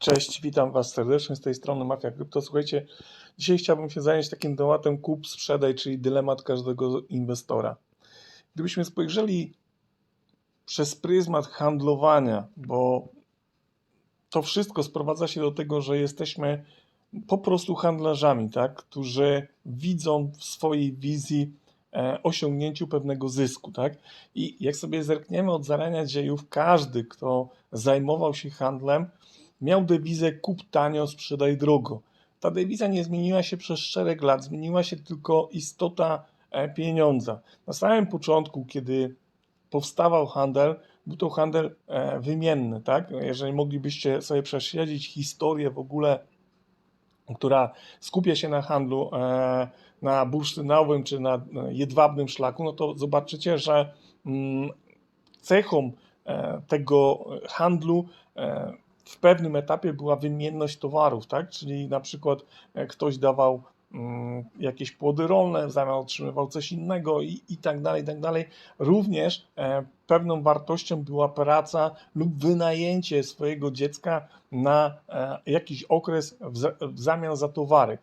Cześć, witam Was serdecznie z tej strony Mafia Krypto. Słuchajcie, dzisiaj chciałbym się zająć takim tematem kup, sprzedaj, czyli dylemat każdego inwestora. Gdybyśmy spojrzeli przez pryzmat handlowania, bo to wszystko sprowadza się do tego, że jesteśmy po prostu handlarzami, tak? którzy widzą w swojej wizji e, osiągnięciu pewnego zysku. Tak? I jak sobie zerkniemy od zarania dziejów, każdy, kto zajmował się handlem, miał dewizę kup tanio, sprzedaj drogo. Ta dewiza nie zmieniła się przez szereg lat, zmieniła się tylko istota e, pieniądza. Na samym początku, kiedy powstawał handel, był to handel e, wymienny, tak? Jeżeli moglibyście sobie prześledzić historię w ogóle, która skupia się na handlu e, na bursztynowym czy na jedwabnym szlaku, no to zobaczycie, że mm, cechą tego handlu w pewnym etapie była wymienność towarów, tak? Czyli na przykład e, ktoś dawał mm, jakieś płody rolne, w zamian otrzymywał coś innego i, i tak dalej, i tak dalej. Również e, pewną wartością była praca lub wynajęcie swojego dziecka na e, jakiś okres w, zamian za towary.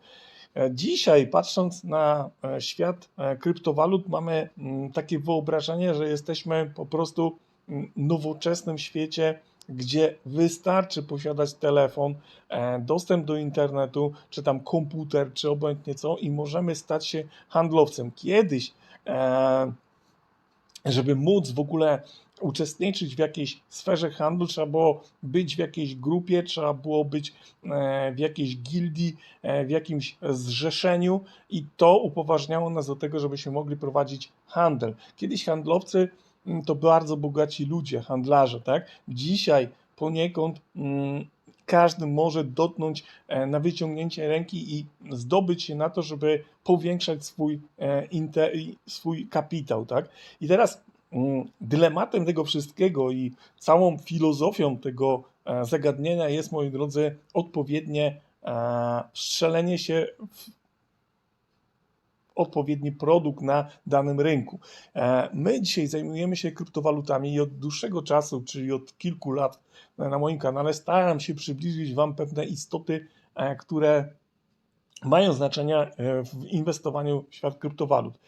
Dzisiaj, patrząc na świat kryptowalut, mamy mm, takie wyobrażenie, że jesteśmy po prostu mm, nowoczesnym świecie gdzie wystarczy posiadać telefon, e, dostęp do internetu, czy tam komputer, czy obojętnie co, i możemy stać się handlowcem. Kiedyś, e, żeby móc w ogóle uczestniczyć w jakiejś sferze handlu, trzeba było być w jakiejś grupie, trzeba było być e, w jakiejś gildii, w jakimś zrzeszeniu i to upoważniało nas do tego, żebyśmy mogli prowadzić handel. Kiedyś handlowcy to bardzo bogaci ludzie, handlarze, tak? Dzisiaj poniekąd mm, każdy może dotknąć e, na wyciągnięcie ręki i zdobyć się na to, żeby powiększać swój, e, swój kapitał, tak? I teraz mm, dylematem tego wszystkiego i całą filozofią tego e, zagadnienia jest, moi drodzy, odpowiednie strzelenie się w odpowiedni produkt na danym rynku. E, my dzisiaj zajmujemy się kryptowalutami i od dłuższego czasu, czyli od kilku lat na moim kanale staram się przybliżyć Wam pewne istoty, e, które mają znaczenie e, w inwestowaniu w świat kryptowalut.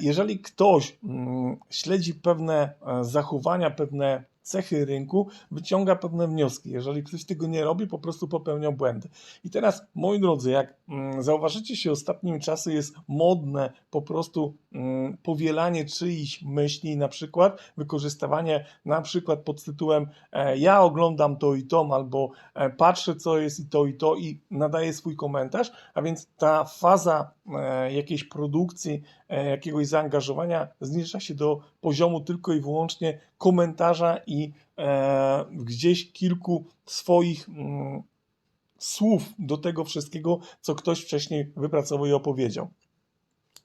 Jeżeli ktoś mm, śledzi pewne zachowania, pewne cechy rynku, wyciąga pewne wnioski. Jeżeli ktoś tego nie robi, po prostu popełnia błędy. I teraz, moi drodzy, jak mm, zauważycie się ostatnimi czasy, jest modne po prostu mm, powielanie czyichś myśli, na przykład wykorzystywanie na przykład pod tytułem e, ja oglądam to i to, albo e, patrzę co jest i to i to i nadaję swój komentarz, a więc ta faza e, jakiejś produkcji, jakiegoś zaangażowania zniża się do poziomu tylko i wyłącznie komentarza i e, gdzieś kilku swoich mm, słów do tego wszystkiego, co ktoś wcześniej wypracował i opowiedział.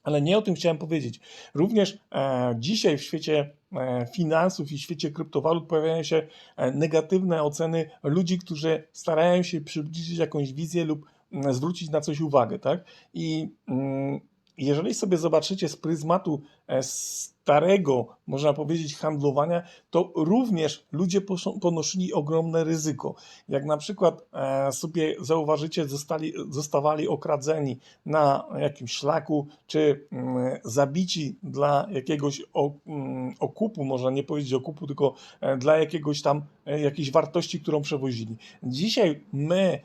Ale nie o tym chciałem powiedzieć. Również e, dzisiaj w świecie e, finansów i w świecie kryptowalut pojawiają się e, negatywne oceny ludzi, którzy starają się przybliżyć jakąś wizję lub mm, zwrócić na coś uwagę. Tak? I mm, jeżeli sobie zobaczycie z pryzmatu e, starego, można powiedzieć, handlowania, to również ludzie ponosili ogromne ryzyko. Jak na przykład e, sobie zauważycie, zostali, zostawali okradzeni na jakimś szlaku, czy mm, zabici dla jakiegoś mm, okupu, można nie powiedzieć okupu, tylko e, dla jakiegoś tam jakiejś wartości, którą przewozili. Dzisiaj my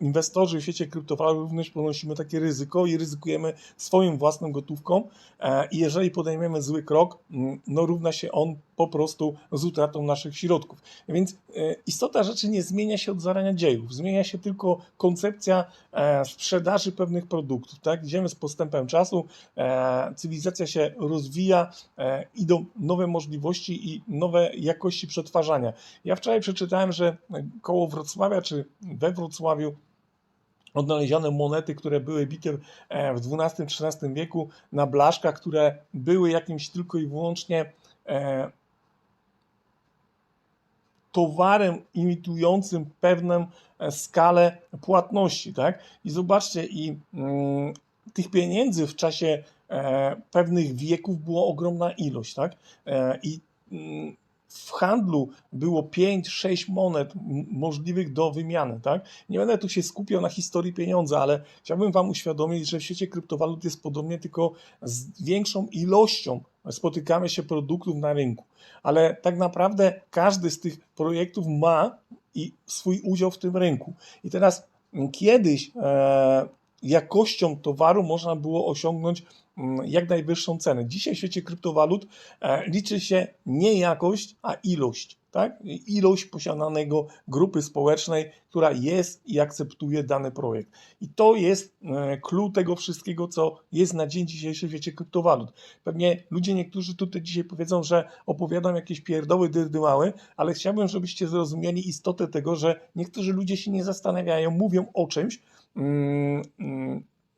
inwestorzy w świecie kryptowalut również ponosimy takie ryzyko i ryzykujemy swoją własną gotówką e, i jeżeli podejmiemy zły krok, mm, no równa się on po prostu z utratą naszych środków. Więc e, istota rzeczy nie zmienia się od zarania dziejów, zmienia się tylko koncepcja e, sprzedaży pewnych produktów. Tak? Idziemy z postępem czasu, cywilizacja się rozwija, idą nowe możliwości i nowe jakości przetwarzania. Ja wczoraj przeczytałem, że koło Wrocławia czy we Wrocławiu odnaleziono monety, które były bite e, w XII-XIII wieku na blaszkach, które były jakimś tylko i wyłącznie e, towarem imitującym pewną e, skalę płatności, tak? I zobaczcie, i mm, tych pieniędzy w czasie pewnych wieków była ogromna ilość, tak? I mm, w handlu było 5-6 monet możliwych do wymiany, tak? Nie będę tu się skupiał na historii pieniądza, ale chciałbym Wam uświadomić, że w świecie kryptowalut jest podobnie, tylko z większą ilością spotykamy się produktów na rynku. Ale tak naprawdę każdy z tych projektów ma i swój udział w tym rynku. I teraz kiedyś e, jakością towaru można było osiągnąć mm, jak najwyższą cenę. Dzisiaj w świecie kryptowalut e, liczy się nie jakość, a ilość. Tak? Ilość posiadanego grupy społecznej, która jest i akceptuje dany projekt. I to jest e, clue tego wszystkiego, co jest na dzień dzisiejszy w świecie kryptowalut. Pewnie ludzie niektórzy tutaj dzisiaj powiedzą, że opowiadam jakieś pierdoły, dyrdymały, ale chciałbym, żebyście zrozumieli istotę tego, że niektórzy ludzie się nie zastanawiają, mówią o czymś,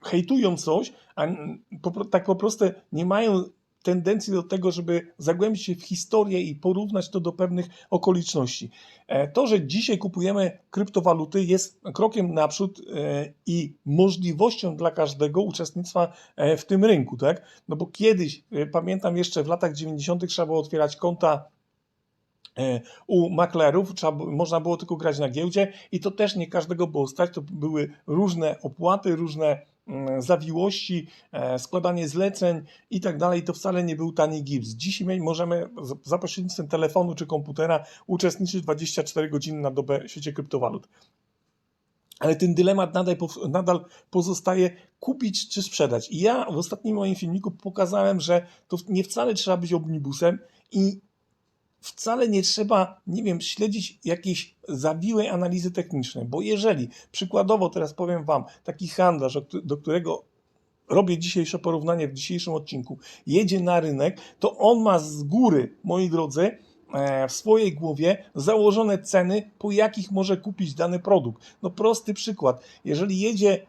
hejtują coś, a mm, tak po prostu nie mają tendencji do tego, żeby zagłębić się w historię i porównać to do pewnych okoliczności. E, To, że dzisiaj kupujemy kryptowaluty jest krokiem naprzód e, i możliwością dla każdego uczestnictwa e, w tym rynku, tak? No bo kiedyś, pamiętam jeszcze w latach 90. trzeba było otwierać konta u maklerów, trzeba, można było tylko grać na giełdzie i to też nie każdego było stać, to były różne opłaty, różne mm, zawiłości, e, składanie zleceń i tak dalej, to wcale nie był tani gips. Dzisiaj my możemy za pośrednictwem telefonu czy komputera uczestniczyć 24 godziny na dobę w świecie kryptowalut. Ale ten dylemat nadal, nadal pozostaje kupić czy sprzedać. I ja w ostatnim moim filmiku pokazałem, że to nie wcale trzeba być omnibusem i wcale nie trzeba, nie wiem, śledzić jakiejś zawiłej analizy technicznej, bo jeżeli, przykładowo teraz powiem Wam, taki handlarz, do którego robię dzisiejsze porównanie w dzisiejszym odcinku, jedzie na rynek, to on ma z góry, moi drodzy, e, w swojej głowie założone ceny, po jakich może kupić dany produkt. No prosty przykład. Jeżeli jedzie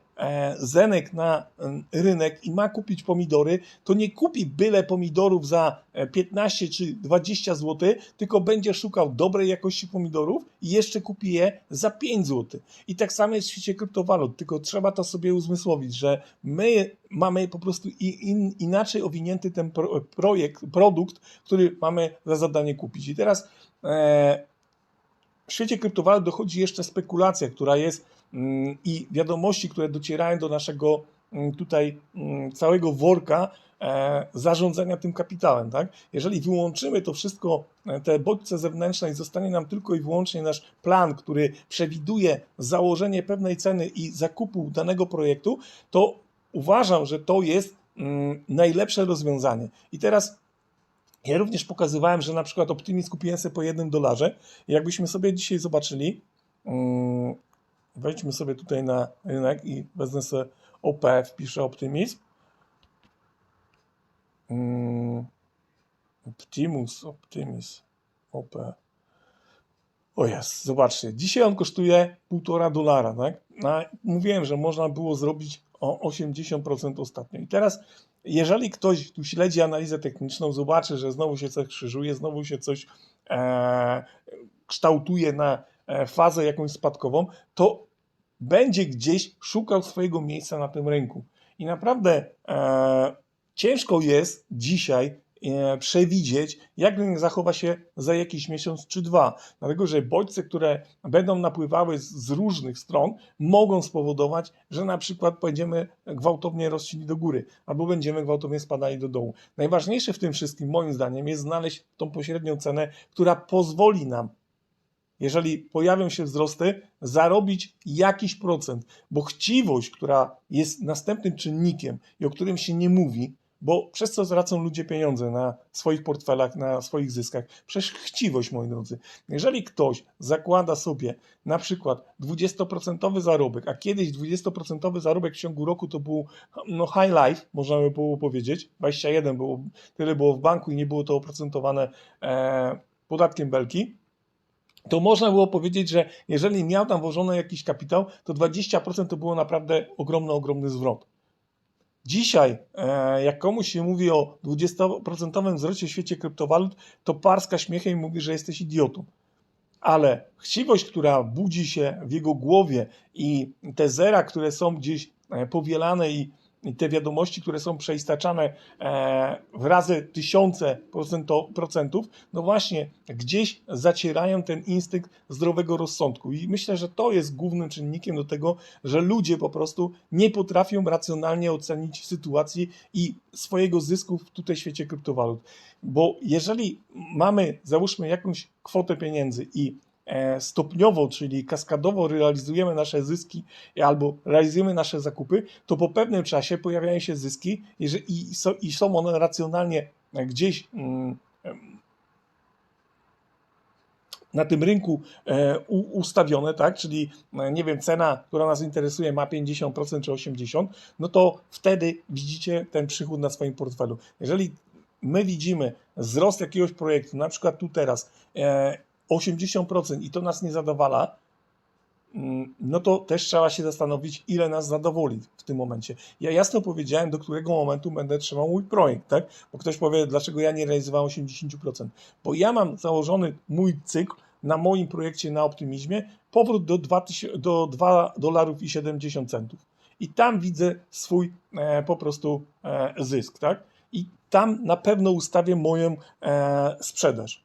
Zenek na e, rynek i ma kupić pomidory, to nie kupi byle pomidorów za e, 15 czy 20 zł, tylko będzie szukał dobrej jakości pomidorów i jeszcze kupi je za 5 zł. I tak samo jest w świecie kryptowalut, tylko trzeba to sobie uzmysłowić, że my mamy po prostu inaczej owinięty ten pro, projekt, produkt, który mamy za zadanie kupić. I teraz e, w świecie kryptowalut dochodzi jeszcze spekulacja, która jest mm, i wiadomości, które docierają do naszego mm, tutaj mm, całego worka e, zarządzania tym kapitałem. Tak? Jeżeli wyłączymy to wszystko, e, te bodźce zewnętrzne i zostanie nam tylko i wyłącznie nasz plan, który przewiduje założenie pewnej ceny i zakupu danego projektu, to uważam, że to jest mm, najlepsze rozwiązanie. I teraz ja również pokazywałem, że na przykład Optimis kupiłem sobie po jednym dolarze. Jakbyśmy sobie dzisiaj zobaczyli, mm, wejdźmy sobie tutaj na rynek i wezmę sobie OP, wpiszę Optimis. Mm, Optimus, Optimis, OP. O jest, zobaczcie, dzisiaj on kosztuje 1,5 dolara, tak? A mówiłem, że można było zrobić o 80% ostatnio. I teraz, jeżeli ktoś tu śledzi analizę techniczną, zobaczy, że znowu się coś krzyżuje, znowu się coś e, kształtuje na fazę jakąś spadkową, to będzie gdzieś szukał swojego miejsca na tym rynku. I naprawdę e, ciężko jest dzisiaj e, przewidzieć, jak rynek zachowa się za jakiś miesiąc czy dwa. Dlatego, że bodźce, które będą napływały z, z różnych stron, mogą spowodować, że na przykład będziemy gwałtownie rościli do góry, albo będziemy gwałtownie spadali do dołu. Najważniejsze w tym wszystkim, moim zdaniem, jest znaleźć tą pośrednią cenę, która pozwoli nam jeżeli pojawią się wzrosty, zarobić jakiś procent, bo chciwość, która jest następnym czynnikiem i o którym się nie mówi, bo przez co zwracą ludzie pieniądze na swoich portfelach, na swoich zyskach? Przez chciwość, moi drodzy. Jeżeli ktoś zakłada sobie na przykład 20% zarobek, a kiedyś 20% zarobek w ciągu roku to był no, high life, można by było powiedzieć, 21 było, tyle było w banku i nie było to oprocentowane e, podatkiem belki, to można było powiedzieć, że jeżeli miał tam włożony jakiś kapitał, to 20% to było naprawdę ogromny, ogromny zwrot. Dzisiaj, e, jak komuś się mówi o 20% wzroście w świecie kryptowalut, to parska śmiechem i mówi, że jesteś idiotą. Ale chciwość, która budzi się w jego głowie i te zera, które są gdzieś e, powielane i i te wiadomości, które są przeistaczane e, w razy tysiące procentów, no właśnie gdzieś zacierają ten instynkt zdrowego rozsądku. I myślę, że to jest głównym czynnikiem do tego, że ludzie po prostu nie potrafią racjonalnie ocenić sytuacji i swojego zysku w tutaj świecie kryptowalut. Bo jeżeli mamy, załóżmy, jakąś kwotę pieniędzy i stopniowo, czyli kaskadowo realizujemy nasze zyski albo realizujemy nasze zakupy, to po pewnym czasie pojawiają się zyski i, są, one racjonalnie gdzieś mm, na tym rynku e, ustawione, tak? Czyli e, nie wiem, cena, która nas interesuje, ma 50% czy 80%, no to wtedy widzicie ten przychód na swoim portfelu. Jeżeli my widzimy wzrost jakiegoś projektu, na przykład tu teraz e, 80% i to nas nie zadowala, mm, no to też trzeba się zastanowić, ile nas zadowoli w tym momencie. Ja jasno powiedziałem, do którego momentu będę trzymał mój projekt, tak? Bo ktoś powie, dlaczego ja nie realizowałem 80%. Bo ja mam założony mój cykl na moim projekcie na optymizmie, powrót do 2, do 2 dolarów i 70 centów. I tam widzę swój e, po prostu e, zysk, tak? I tam na pewno ustawię moją e, sprzedaż.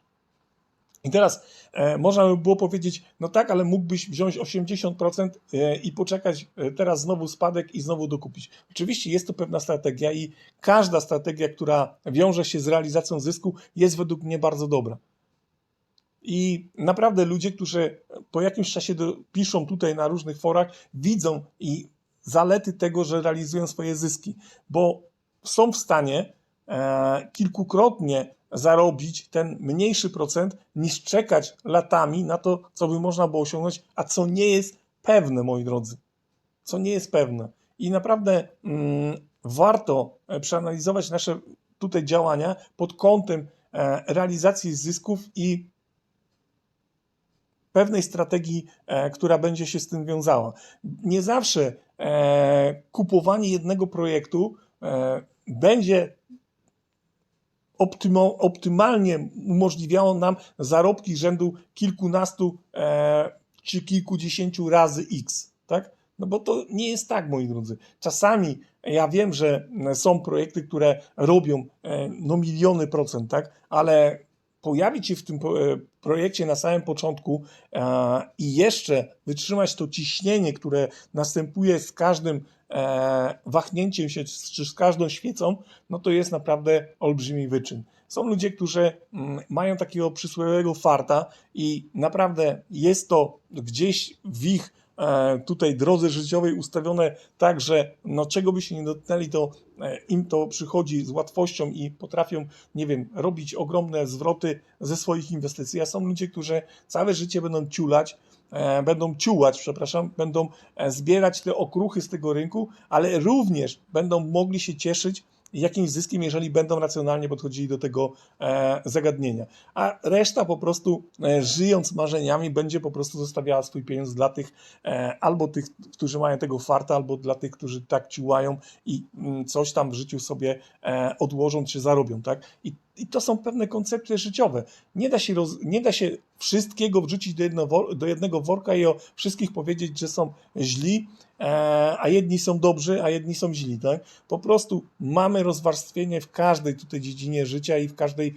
I teraz e, można by było powiedzieć, no tak, ale mógłbyś wziąć 80% e, i poczekać e, teraz znowu spadek i znowu dokupić. Oczywiście jest to pewna strategia i każda strategia, która wiąże się z realizacją zysku, jest według mnie bardzo dobra. I naprawdę ludzie, którzy po jakimś czasie do, piszą tutaj na różnych forach, widzą i zalety tego, że realizują swoje zyski, bo są w stanie e, kilkukrotnie zarobić ten mniejszy procent, niż czekać latami na to, co by można było osiągnąć, a co nie jest pewne, moi drodzy. Co nie jest pewne. I naprawdę mm, warto e, przeanalizować nasze tutaj działania pod kątem e, realizacji zysków i pewnej strategii, e, która będzie się z tym wiązała. Nie zawsze kupowanie jednego projektu będzie optymalnie umożliwiało nam zarobki rzędu kilkunastu e, czy kilkudziesięciu razy X, tak? No bo to nie jest tak, moi drodzy. Czasami ja wiem, że są projekty, które robią e, no miliony procent, tak? Ale pojawić się w tym e, projekcie na samym początku i jeszcze wytrzymać to ciśnienie, które następuje z każdym e, wahnięciem się, czy z każdą świecą, no to jest naprawdę olbrzymi wyczyn. Są ludzie, którzy mm, mają takiego przysłowiowego farta i naprawdę jest to gdzieś w ich tutaj drodze życiowej ustawione tak, że no czego by się nie dotknęli, to e, im to przychodzi z łatwością i potrafią, nie wiem, robić ogromne zwroty ze swoich inwestycji. A są ludzie, którzy całe życie będą ciulać, e, będą ciułać, przepraszam, będą e, zbierać te okruchy z tego rynku, ale również będą mogli się cieszyć jakimś zyskiem, jeżeli będą racjonalnie podchodzili do tego e, zagadnienia. A reszta po prostu, e, żyjąc marzeniami, będzie po prostu zostawiała swój pieniądz dla tych, e, albo tych, którzy mają tego farta, albo dla tych, którzy tak ciułają i mm, coś tam w życiu sobie odłożą czy zarobią, tak? I, i to są pewne koncepcje życiowe. Nie da się, roz, nie da się wszystkiego wrzucić do, jedno, do jednego worka i o wszystkich powiedzieć, że są źli, e, a jedni są dobrzy, a jedni są źli, tak? Po prostu mamy rozwarstwienie w każdej tutaj dziedzinie życia i w każdej,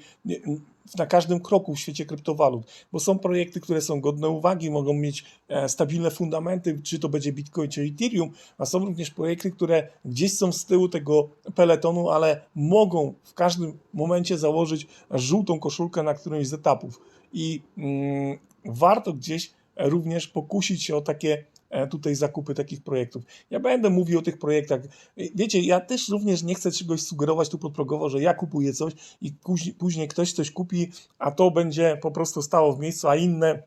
na każdym kroku w świecie kryptowalut, bo są projekty, które są godne uwagi, mogą mieć e, stabilne fundamenty, czy to będzie Bitcoin, czy Ethereum, a są również projekty, które gdzieś są z tyłu tego peletonu, ale mogą w każdym momencie założyć żółtą koszulkę na którymś z etapów. I mm, warto gdzieś również pokusić się o takie tutaj zakupy takich projektów. Ja będę mówił o tych projektach. Wiecie, ja też również nie chcę czegoś sugerować tu podprogowo, że ja kupuję coś i później, później ktoś coś kupi, a to będzie po prostu stało w miejscu, a inne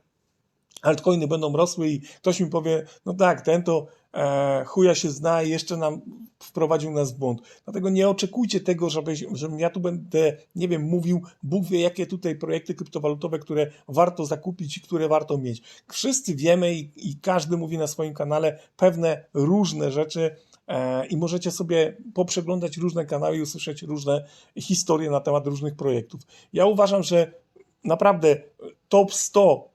altcoiny będą rosły i ktoś mi powie, no tak, ten to e, chuja się zna i jeszcze nam wprowadził nas w błąd. Dlatego nie oczekujcie tego, żeby, żebym ja tu będę, nie wiem, mówił, Bóg wie, jakie tutaj projekty kryptowalutowe, które warto zakupić i które warto mieć. Wszyscy wiemy i, i każdy mówi na swoim kanale pewne różne rzeczy, e, i możecie sobie poprzeglądać różne kanały i usłyszeć różne historie na temat różnych projektów. Ja uważam, że naprawdę top 100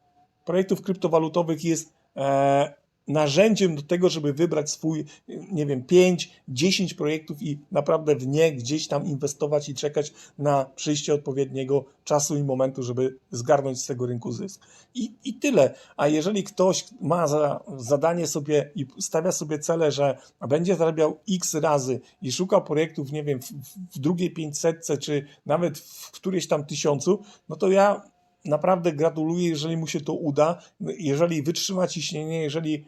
projektów kryptowalutowych jest e, narzędziem do tego, żeby wybrać swój, nie wiem, 5, 10 projektów i naprawdę w nie gdzieś tam inwestować i czekać na przyjście odpowiedniego czasu i momentu, żeby zgarnąć z tego rynku zysk. I, i tyle. A jeżeli ktoś ma za zadanie sobie i stawia sobie cele, że będzie zarabiał x razy i szuka projektów, nie wiem, w, w- drugiej 500 czy nawet w którejś tam tysiącu, no to ja naprawdę gratuluję, jeżeli mu się to uda, jeżeli wytrzyma ciśnienie, jeżeli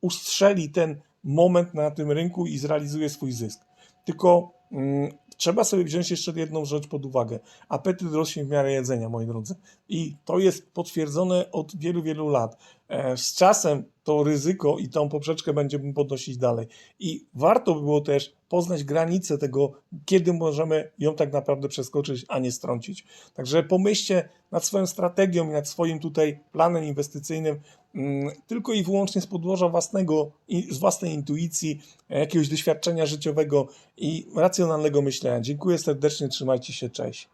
ustrzeli ten moment na tym rynku i zrealizuje swój zysk. Tylko mm, trzeba sobie wziąć jeszcze jedną rzecz pod uwagę. Apetyt rośnie w miarę jedzenia, moi drodzy. I to jest potwierdzone od wielu, wielu lat. E, z czasem to ryzyko i tą poprzeczkę będziemy podnosić dalej. I warto by było też poznać granice tego, kiedy możemy ją tak naprawdę przeskoczyć, a nie strącić. Także pomyślcie nad swoją strategią i nad swoim tutaj planem inwestycyjnym tylko i wyłącznie z podłoża własnego, z własnej intuicji, jakiegoś doświadczenia życiowego i racjonalnego myślenia. Dziękuję serdecznie, trzymajcie się, cześć.